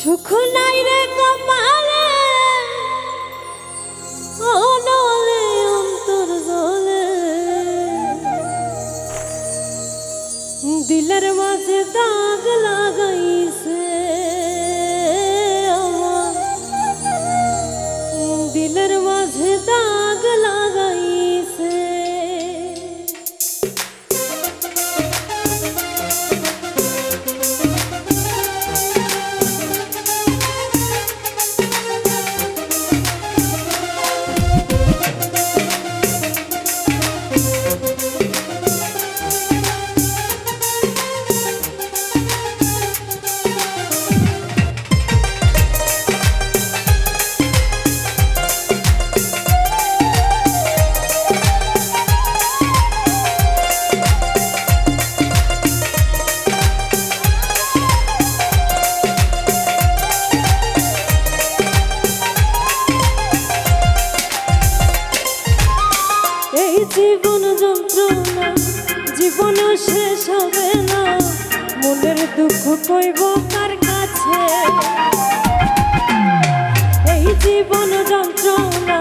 সুখ নাই রে কপালে। ও নলে অন্তর জলে। দিলের মাঝে দাগ লাগাইছে। ভীষণ যন্ত্রণা জীবনও শেষ হবে না। মনের দুঃখ কইব কার কাছে? এই জীবন যন্ত্রণা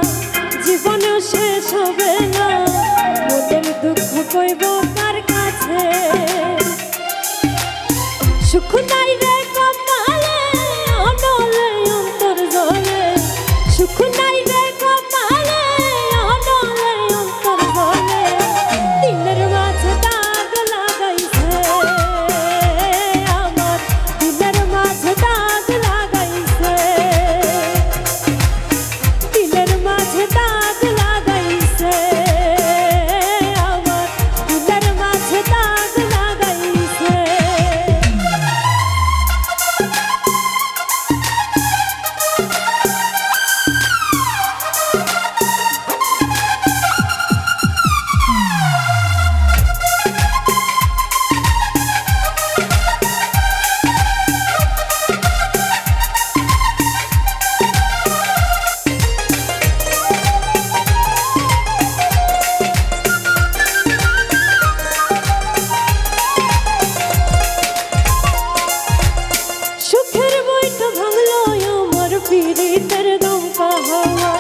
বৈঠা ভাঙলো আমার পীড়িতের নৌকা হাওয়া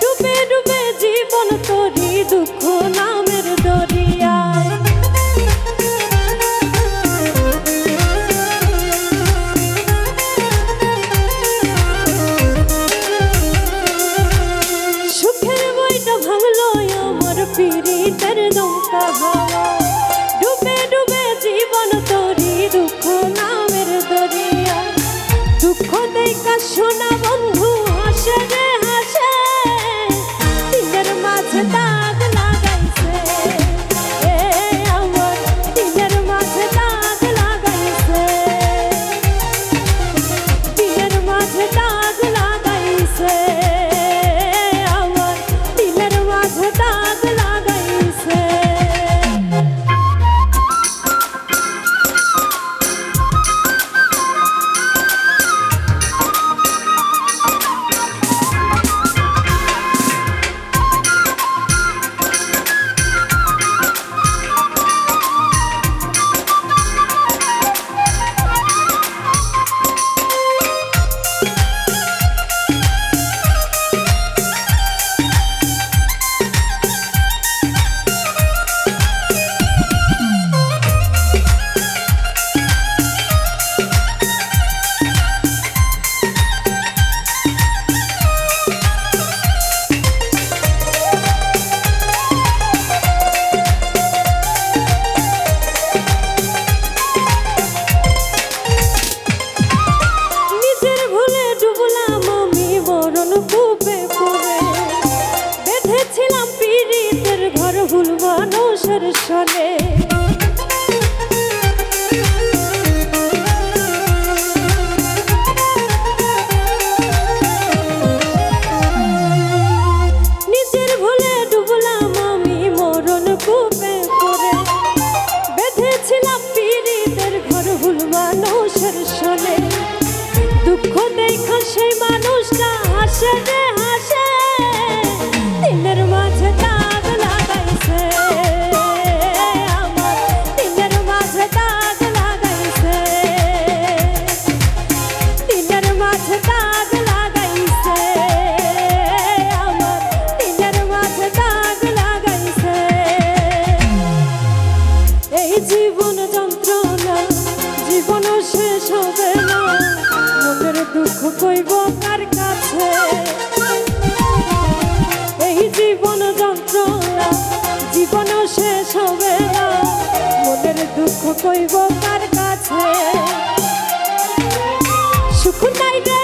ডুবে ডুবে জীবন তরি দুঃখ নামের দরিয়ায়। সুখের ভাঙলো আমার নৌকা হাওয়া ডুবে ডুবে জীবন তরি দুঃখ না খোদাই কা সোনা বন্ধু। দুঃখ কইব কার কাছে? সুখ নাই